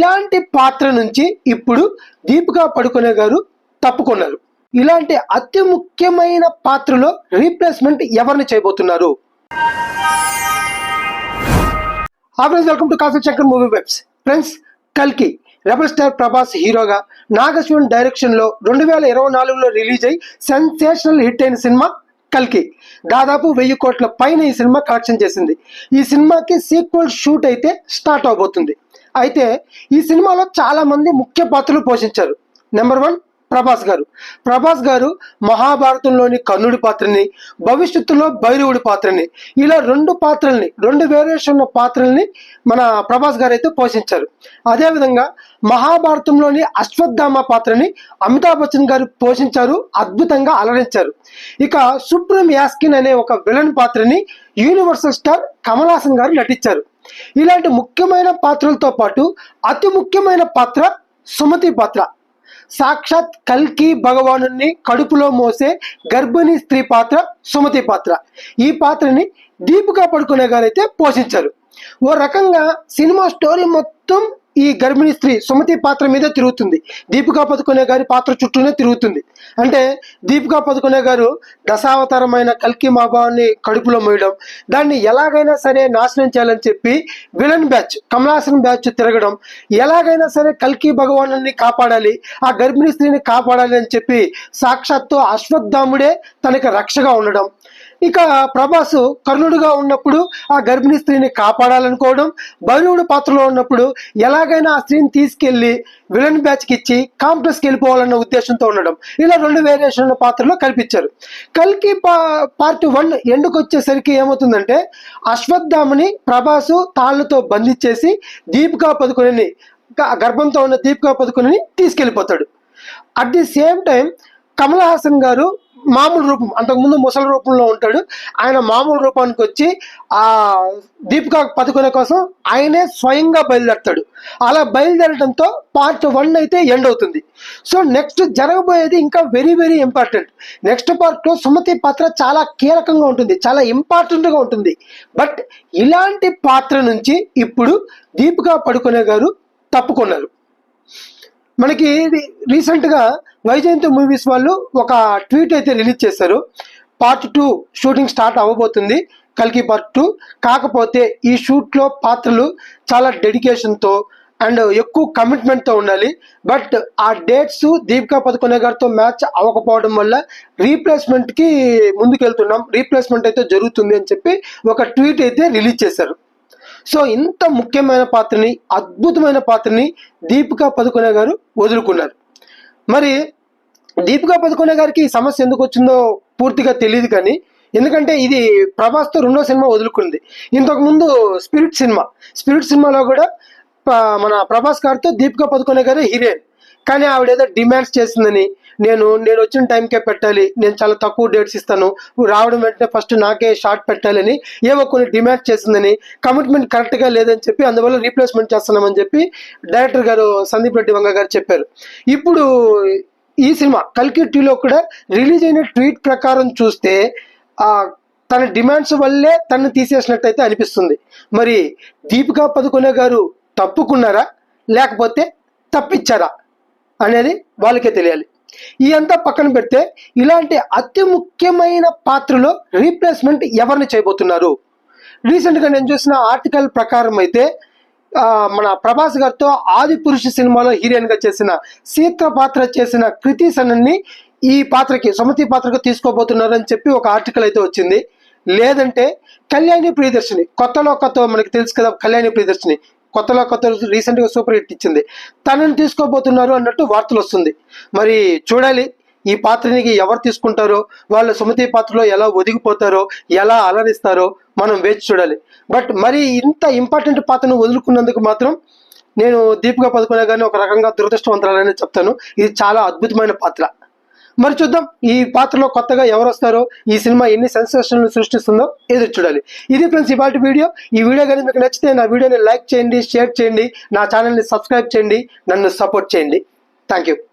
ఇలాంటి పాత్ర నుంచి ఇప్పుడు దీపికా పడుకునే గారు తప్పుకున్నారు. ఇలాంటి అతి ముఖ్యమైన పాత్రలో రీప్లేస్మెంట్ ఎవరిని చేయబోతున్నారు? Friends welcome to coffee Chakra movie webs. Friends కల్కి రెబల్ స్టార్ ప్రభాస్ హీరోగా నాగశివన్ డైరెక్షన్లో రెండు వేల ఇరవై నాలుగులో రిలీజ్ అయి సెన్సేషనల్ హిట్ అయిన సినిమా కల్కి. దాదాపు వెయ్యి కోట్ల పైన ఈ సినిమా కలెక్షన్ చేసింది. ఈ సినిమాకి సీక్వెల్ షూట్ అయితే స్టార్ట్ అవబోతుంది. అయితే ఈ సినిమాలో చాలా మంది ముఖ్య పాత్రలు పోషించారు. నెంబర్ వన్ ప్రభాస్ గారు. ప్రభాస్ గారు మహాభారతంలోని కర్ణుడి పాత్రని భవిష్యత్తులో భైరవుడి పాత్రని ఇలా రెండు పాత్రల్ని రెండు వేరియేషన్ ఉన్న పాత్రల్ని మన ప్రభాస్ గారు అయితే పోషించారు. అదేవిధంగా మహాభారతంలోని అశ్వత్థామ పాత్రని అమితాబ్ బచ్చన్ గారు పోషించారు అద్భుతంగా అలరించారు. ఇక సుప్రీం యాస్కిన్ అనే ఒక విలన్ పాత్రని యూనివర్సల్ స్టార్ కమల్ హాసన్ గారు నటించారు. ఇలాంటి ముఖ్యమైన పాత్రలతో పాటు అతి ముఖ్యమైన పాత్ర సుమతి పాత్ర. సాక్షాత్ కల్కి భగవాను కడుపులో మోసే గర్భిణీ స్త్రీ పాత్ర సుమతి పాత్ర. ఈ పాత్రని దీపికా పడుకునే గారైతే పోషించారు. ఓ రకంగా సినిమా స్టోరీ మొత్తం ఈ గర్భిణీ స్త్రీ సుమతి పాత్ర మీద తిరుగుతుంది. దీపికా పదుకునే గారి పాత్ర చుట్టూనే తిరుగుతుంది. అంటే దీపికా పదుకునే గారు దశావతారమైన కల్కి మాబాన్ని కడుపులో మోయడం దాన్ని ఎలాగైనా సరే నాశనం చేయాలని చెప్పి విలన్ బ్యాచ్ కమలాసన్ బ్యాచ్ తిరగడం ఎలాగైనా సరే కల్కి భగవాను కాపాడాలి ఆ గర్భిణీ స్త్రీని కాపాడాలి అని చెప్పి సాక్షాత్తు అశ్వత్థాముడే తనకి రక్షగా ఉండడం. ఇక ప్రభాస్ కర్ణుడుగా ఉన్నప్పుడు ఆ గర్భిణీ స్త్రీని కాపాడాలనుకోవడం భైరవుడు పాత్రలో ఉన్నప్పుడు ఎలాగైనా ఆ స్త్రీని తీసుకెళ్ళి విలన్ బ్యాచ్కి ఇచ్చి కాంప్లెక్స్కి వెళ్ళిపోవాలన్న ఉద్దేశంతో ఉండడం. ఇలా రెండు వేరియేషన్ల పాత్రలో కల్పించారు. కల్కి పార్ట్ వన్ ఎండుకు వచ్చేసరికి ఏమవుతుందంటే అశ్వత్థామని ప్రభాసు తాళ్ళతో బంధించేసి దీపికా పదుకుని గర్భంతో ఉన్న Deepika Padukone తీసుకెళ్ళిపోతాడు. At the same time Kamal Haasan garu మామూలు రూపం అంతకుముందు ముసలి రూపంలో ఉంటాడు. ఆయన మామూలు రూపానికి వచ్చి ఆ దీపికా పదుకునే కోసం ఆయనే స్వయంగా బయలుదేరతాడు. అలా బయలుదేరడంతో పార్ట్ వన్ అయితే ఎండ్ అవుతుంది. సో నెక్స్ట్ జరగబోయేది ఇంకా వెరీ వెరీ ఇంపార్టెంట్. నెక్స్ట్ పార్ట్లో సుమతి పాత్ర చాలా కీలకంగా ఉంటుంది చాలా ఇంపార్టెంట్గా ఉంటుంది. బట్ ఇలాంటి పాత్ర నుంచి ఇప్పుడు దీపికా పడుకునే గారు తప్పుకున్నారు. మనకి రీసెంట్గా వైజయంతి మూవీస్ వాళ్ళు ఒక ట్వీట్ అయితే రిలీజ్ చేశారు. పార్ట్ టూ షూటింగ్ స్టార్ట్ అవ్వబోతుంది. కల్కి పార్ట్ టూ. కాకపోతే ఈ షూట్లో పాత్రలు చాలా డెడికేషన్తో అండ్ ఎక్కువ కమిట్మెంట్తో ఉండాలి. బట్ ఆ డేట్స్ దీపికా పదుకొనే గారితో మ్యాచ్ అవ్వకపోవడం వల్ల రీప్లేస్మెంట్కి ముందుకెళ్తున్నాం. రీప్లేస్మెంట్ అయితే జరుగుతుంది అని చెప్పి ఒక ట్వీట్ అయితే రిలీజ్ చేశారు. సో ఇంత ముఖ్యమైన పాత్రని అద్భుతమైన పాత్రని దీపికా పదుకొనే గారు వదులుకున్నారు. మరి దీపికా పదుకొనే గారికి ఈ సమస్య ఎందుకు వచ్చిందో పూర్తిగా తెలియదు కానీ ఎందుకంటే ఇది ప్రభాస్తో రెండో సినిమా వదులుకుంది. ఇంతకు ముందు స్పిరిట్ సినిమా. స్పిరిట్ సినిమాలో కూడా మన ప్రభాస్ గారితో దీపికా పదుకొనే గారే హీరోయిన్. కానీ ఆవిడ ఏదో డిమాండ్స్ చేసిందని నేను నేను వచ్చిన టైంకే పెట్టాలి. నేను చాలా తక్కువ డేట్స్ ఇస్తాను. రావడం వెంటనే ఫస్ట్ నాకే షార్ట్ పెట్టాలని ఏవో కొన్ని డిమాండ్ చేసిందని కమిట్మెంట్ కరెక్ట్గా లేదని చెప్పి అందువల్ల రీప్లేస్మెంట్ చేస్తున్నామని చెప్పి డైరెక్టర్ గారు సందీప్ రెడ్డి వంగ గారు చెప్పారు. ఇప్పుడు ఈ సినిమా కల్కిట్టిలో కూడా రిలీజ్ అయిన ట్వీట్ ప్రకారం చూస్తే తన డిమాండ్స్ వల్లే తనను తీసేసినట్టయితే అనిపిస్తుంది. మరి దీపికా పదుకొనే గారు తప్పుకున్నారా? లేకపోతే తప్పిచ్చారా? అనేది వాళ్ళకే తెలియాలి. ఈ అంతా పక్కన పెడితే ఇలాంటి అతి ముఖ్యమైన పాత్రలో రీప్లేస్మెంట్ ఎవరిని చేయబోతున్నారు? రీసెంట్గా నేను చూసిన ఆర్టికల్ ప్రకారం అయితే మన ప్రభాస్ గారితో ఆది పురుష సినిమాలో హీరోయిన్గా చేసిన సీత్ర పాత్ర చేసిన కృతి సనన్ని ఈ పాత్రకి సుమతి పాత్రకు తీసుకోబోతున్నారు అని చెప్పి ఒక ఆర్టికల్ అయితే వచ్చింది. లేదంటే కళ్యాణి ప్రియదర్శిని కొత్తలో కొత్త మనకి తెలుసు కదా కళ్యాణి ప్రియదర్శిని కొత్తలో కొత్త రీసెంట్గా సూపర్ హిట్ ఇచ్చింది. తనని తీసుకోబోతున్నారు అన్నట్టు వార్తలు వస్తుంది. మరి చూడాలి. ఈ పాత్రని ఎవరు తీసుకుంటారో వాళ్ళ సుమతి పాత్రలో ఎలా ఒదిగిపోతారో ఎలా అలరిస్తారో మనం వేచి చూడాలి. బట్ మరి ఇంత ఇంపార్టెంట్ పాత్రను వదులుకున్నందుకు మాత్రం నేను దీపిక పదుకునే కానీ ఒక రకంగా దురదృష్టవంతరాలనే చెప్తాను. ఇది చాలా అద్భుతమైన పాత్ర. మరి చూద్దాం ఈ పాత్రలో కొత్తగా ఎవరు వస్తారో ఈ సినిమా ఎన్ని సెన్సేషన్లు సృష్టిస్తుందో ఎదురు చూడాలి. ఇది ఫ్రెండ్స్ ఇవాళ వీడియో. ఈ వీడియో కానీ మీకు నచ్చితే నా వీడియోని లైక్ చేయండి షేర్ చేయండి నా ఛానల్ని సబ్స్క్రైబ్ చేయండి నన్ను సపోర్ట్ చేయండి. Thank you